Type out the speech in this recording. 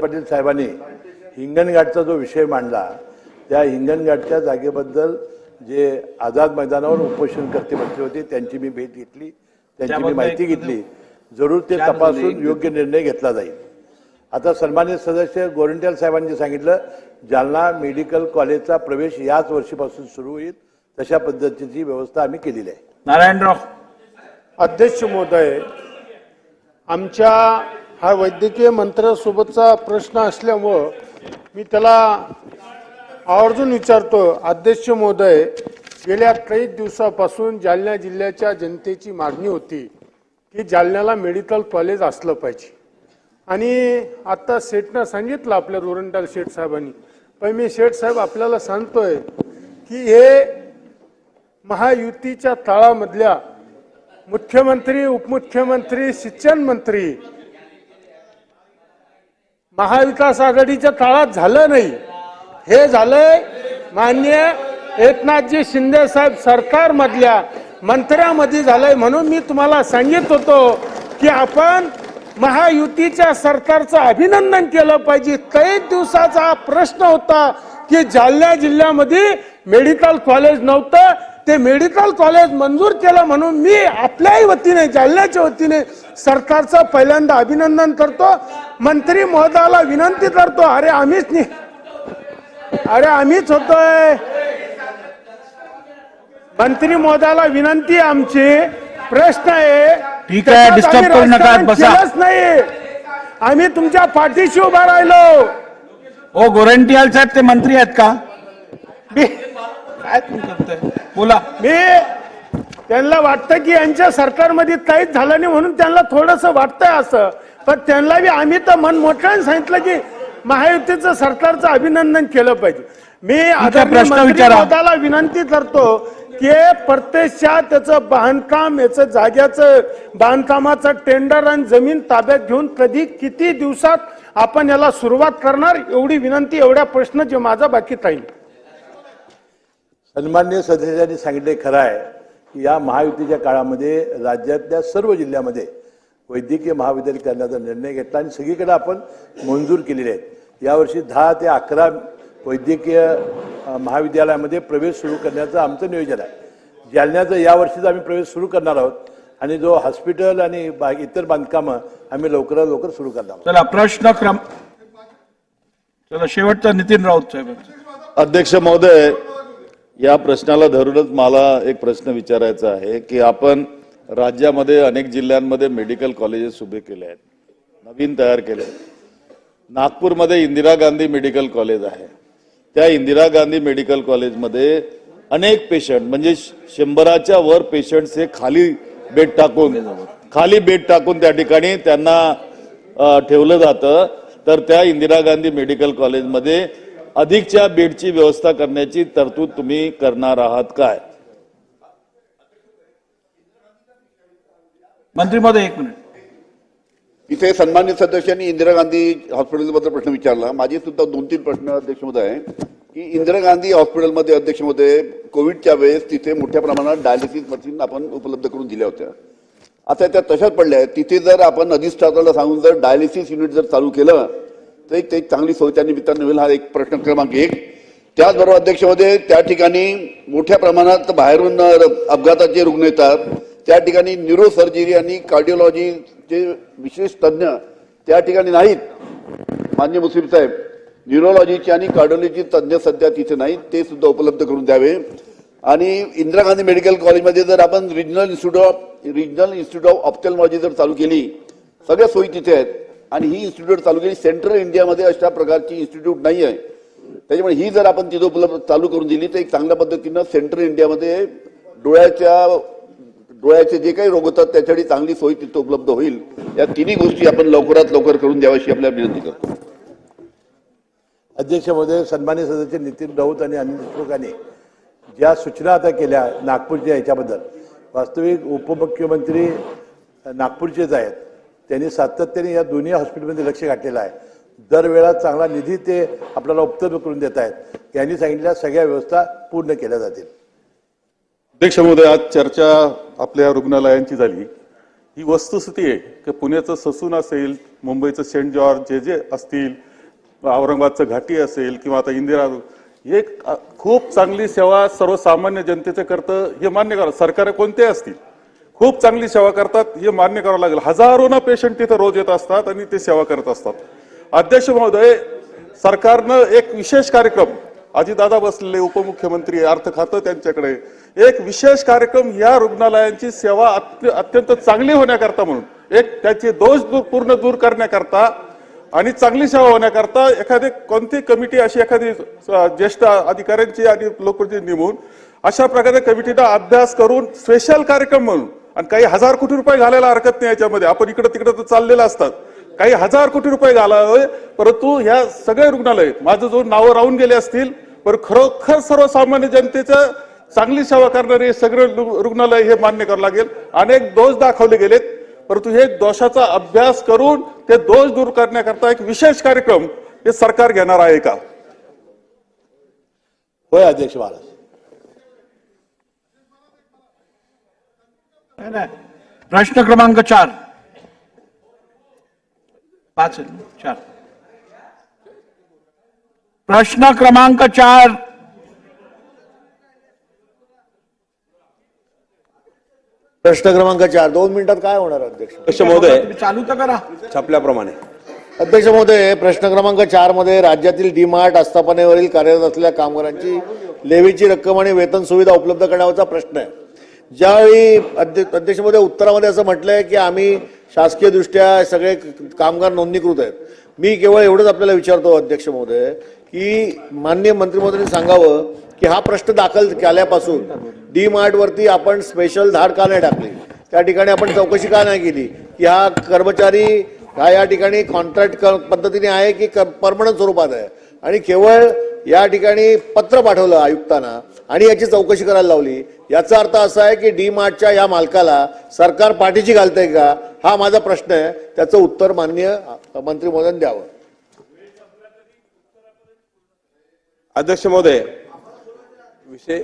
पाटील साहेबांनी हिंगणघाटचा जो विषय मांडला त्या हिंगणघाटच्या जागेबद्दल जे आझाद मैदानावर उपोषणकर्ते बसले होते त्यांची मी भेट घेतली त्यांची मी माहिती घेतली. जरूर ते तपासून योग्य निर्णय घेतला जाईल. आता सन्मानित सदस्य गोरंट्याल साहेबांनी सांगितलं जालना मेडिकल कॉलेजचा प्रवेश याच वर्षीपासून सुरू होईल तशा पद्धतीची व्यवस्था आम्ही केलेली आहे. नारायणराव. अध्यक्ष महोदय आमच्या हा वैद्यकीय मंत्र्यासोबतचा प्रश्न असल्यामुळं मी त्याला आवर्जून विचारतो अध्यक्ष महोदय गेल्या काही दिवसापासून जालना जिल्ह्याच्या जनतेची मागणी होती की जालन्याला मेडिकल कॉलेज असलं पाहिजे. आणि आत्ता शेठनं सांगितलं आपल्या रोरंटाल शेठ साहेबांनी. पण मी शेठ साहेब आपल्याला सांगतोय की हे महायुतीच्या तळामधल्या मुख्यमंत्री उपमुख्यमंत्री शिक्षण मंत्री महाविकास आघाडीच्या काळात झालं नाही. हे झालंय मान्य एकनाथजी शिंदे साहेब सरकारमधल्या मंत्र्यामध्ये झालंय म्हणून मी तुम्हाला सांगित होतो की आपण महायुतीच्या सरकारचं अभिनंदन केलं पाहिजे. काही दिवसाचा प्रश्न होता की जालना जिल्ह्यामध्ये मेडिकल कॉलेज नव्हतं ते मेडिकल कॉलेज मंजूर केलं म्हणून मी आपल्याही वतीने जालन्याच्या वतीने सरकारचं पहिल्यांदा अभिनंदन करतो. मंत्री महोदयाला विनंती करतो अरे आम्हीच नि अरे आम्हीच होतोय. मंत्री महोदयाला विनंती आमची. प्रश्न आहे ठीक आहे, आम्ही करू नका, बसा. केलंच नाही. आम्ही तुमच्या पाठीशी उभा राहिलो. ओ गोरंटियाल साहेब ते मंत्री आहेत का? काय तुम्ही करताय? बोला. मी त्यांना वाटतं की यांच्या सरकारमध्ये काहीच झालं नाही म्हणून त्यांना थोडस वाटतंय असं. पण त्यांना बी आम्ही तर मन मोठ्याने सांगितलं की महायुतीचं सरकारचं अभिनंदन केलं पाहिजे. मी आदरणीय प्रश्न विनंती करतो की प्रत्यक्षात त्याचं बांधकाम याचं जाग्याचं बांधकामाचं टेंडर आणि जमीन ताब्यात घेऊन कधी किती दिवसात आपण याला सुरुवात करणार एवढी विनंती एवढ्या प्रश्न जे माझा बाकी राहील. सन्मान्य सदस्यांनी सांगितले खरं आहे की या महायुतीच्या काळामध्ये राज्यातल्या सर्व जिल्ह्यामध्ये वैद्यकीय महाविद्यालय करण्याचा निर्णय घेतला आणि सगळीकडे आपण मंजूर केलेले आहेत यावर्षी दहा ते अकरा वैद्यकीय महाविद्यालयामध्ये प्रवेश सुरू करण्याचं आमचं नियोजन आहे. जालन्याचं यावर्षीच आम्ही प्रवेश सुरू करणार आहोत आणि जो हॉस्पिटल आणि बा इतर बांधकामं आम्ही लवकरात लवकर सुरू करणार आहोत. चला प्रश्न क्रम चला शेवटचा नितीन राऊत साहेब. अध्यक्ष महोदय या प्रश्नाला धरूनच मला एक प्रश्न विचारायचा आहे की आपण राज्यामध्ये अनेक जिल्ह्यांमध्ये मेडिकल कॉलेजेस उभे केले आहेत नवीन तयार केले आहेत. नागपूरमध्ये इंदिरा गांधी मेडिकल कॉलेज आहे त्या इंदिरा गांधी मेडिकल कॉलेजमध्ये अनेक पेशंट म्हणजे श- शंभराच्या वर पेशंट्स हे खाली बेड टाकून खाली बेड टाकून त्या ठिकाणी त्यांना ठेवलं जातं तर त्या इंदिरा गांधी मेडिकल कॉलेजमध्ये अधिकच्या बेडची व्यवस्था करण्याची तरतूद तुम्ही करणार आहात काय? मंत्री महोदय एक मिनिट. इथे सन्मानित सदस्यांनी इंदिरा गांधी हॉस्पिटलबद्दल प्रश्न विचारला. माझे सुद्धा दोन तीन प्रश्न अध्यक्ष महोदय आहे. की इंदिरा गांधी हॉस्पिटलमध्ये अध्यक्ष महोदय कोविडच्या वेळेस तिथे मोठ्या प्रमाणात डायलिसिस मशीन आपण उपलब्ध करून दिल्या होत्या. आता त्या तशाच पडल्या आहेत. तिथे जर आपण अधिष्ठाताला सांगून जर डायलिसिस युनिट जर चालू केलं तर एक ते एक चांगली सोय त्या निमित्तानं होईल हा एक प्रश्न क्रमांक एक. त्याचबरोबर अध्यक्षमध्ये त्या ठिकाणी मोठ्या प्रमाणात बाहेरून अपघाताचे रुग्ण येतात. त्या ठिकाणी न्यूरो सर्जरी आणि कार्डिओलॉजीचे विशेष तज्ज्ञ त्या ठिकाणी नाहीत. मान्य मुस्लिम साहेब न्यूरोलॉजीचे आणि कार्डिओलॉजी तज्ज्ञ सध्या तिथे नाहीत. ते सुद्धा उपलब्ध करून द्यावे. आणि इंदिरा गांधी मेडिकल कॉलेजमध्ये जर आपण regional institute of regional institute of ophthalmology जर चालू केली सगळ्या सोयी तिथे आहेत. आणि ही इन्स्टिट्यूट चालू केली. सेंट्रल इंडियामध्ये अशा प्रकारची इन्स्टिट्यूट नाही आहे त्याच्यामुळे ही जर आपण तिथं उपलब्ध चालू करून दिली तर एक चांगल्या पद्धतीनं सेंट्रल इंडियामध्ये डोळ्याच्या डोळ्याचे जे काही रोग होतात त्याच्यासाठी चांगली सोय तिथं उपलब्ध होईल. या तिन्ही गोष्टी आपण लवकरात लवकर करून द्यावाशी आपल्याला विनंती करतो. अध्यक्ष महोदय सन्मान्य सदस्य नितीन राऊत आणि अनिल देशमुखांनी ज्या सूचना आता केल्या नागपूरच्या याच्याबद्दल वास्तविक उपमुख्यमंत्री नागपूरचेच आहेत. त्यांनी सातत्याने या दोन्ही हॉस्पिटलमध्ये लक्ष घातलेलं आहे. दरवेळा चांगला निधी ते आपल्याला उपलब्ध करून देत आहेत. यांनी सांगितलेल्या सगळ्या व्यवस्था पूर्ण केल्या जातील. अध्यक्ष महोदय आज चर्चा आपल्या रुग्णालयांची झाली. ही वस्तुस्थिती आहे की पुण्याचं ससून असेल मुंबईचं सेंट जॉर्ज जे जे असतील औरंगाबादचं घाटी असेल किंवा आता इंदिरा एक खूप चांगली सेवा सर्वसामान्य जनतेचं करतं हे मान्य करा. सरकार कोणते असतील. खूप चांगली सेवा करतात. हे मान्य करावं लागेल. हजारोना पेशंट तिथं रोज येत असतात आणि ते सेवा करत असतात. अध्यक्ष महोदय सरकारनं एक विशेष कार्यक्रम अजितदादा बसलेले उपमुख्यमंत्री अर्थ खातं त्यांच्याकडे एक विशेष कार्यक्रम या रुग्णालयांची सेवा अत्य- अत्यंत चांगली होण्याकरता म्हणून एक त्याचे दोष दूर पूर्ण दूर करण्याकरता आणि चांगली सेवा होण्याकरता एखादी कोणती कमिटी अशी एखादी ज्येष्ठ अधिकाऱ्यांची आणि लोकप्रतिनिधी नेमून अशा प्रकारे कमिटीचा अभ्यास करून स्पेशल कार्यक्रम म्हणून आणि काही हजार कोटी रुपये घालायला हरकत नाही याच्यामध्ये. आपण इकडं तिकडं तर चाललेलं असतात. काही हजार कोटी रुपये घालावे परंतु ह्या सगळे रुग्णालय माझं जो नावं राहून गेले असतील पण खरोखर सर्वसामान्य जनतेचं चांगली सेवा करणारे सगळे रु- रुग्णालय हे मान्य करावं लागेल. अनेक दोष दाखवले गेलेत. परंतु हे दोषाचा अभ्यास करून ते दोष दूर करण्याकरता एक विशेष कार्यक्रम हे सरकार घेणार आहे का? होय अध्यक्ष महाराज नाही, नाही. प्रश्न क्रमांक चार. पाच? चार. प्रश्न क्रमांक चार. प्रश्न क्रमांक चार. दोन मिनिटात काय होणार अध्यक्ष? अध्यक्ष महोदय तुम्ही चालू तर करा. छापल्याप्रमाणे. अध्यक्ष महोदय प्रश्न क्रमांक चारमध्ये राज्यातील डीमार्ट आस्थापनेवरील कार्यरत असलेल्या कामगारांची लेवीची रक्कम आणि वेतन सुविधा उपलब्ध करण्याचा प्रश्न आहे. ज्यावेळी अध्य- अध्यक्ष उत्तरामध्ये असं म्हटलंय की आम्ही शासकीय दृष्ट्या सगळे कामगार नोंदणीकृत आहेत. मी केवळ एवढंच आपल्याला विचारतो अध्यक्ष महोदय की मान्य मंत्री सांगावं की हा प्रश्न दाखल केल्यापासून डी मार्टवरती आपण स्पेशल धाड का नाही टाकली? त्या ठिकाणी आपण चौकशी का नाही केली? की हा कर्मचारी हा या ठिकाणी कॉन्ट्रॅक्ट पद्धतीने आहे की परमनंट स्वरूपात आहे? आणि केवळ या ठिकाणी पत्र पाठवलं आयुक्तांना आणि याची चौकशी करायला लावली. याचा अर्थ असा आहे की डी मार्टच्या या मालकाला सरकार पाठीची घालतंय का? हा माझा प्रश्न आहे. त्याचं उत्तर मान्य मंत्री महोदयांनी द्यावं. अध्यक्ष महोदय विषय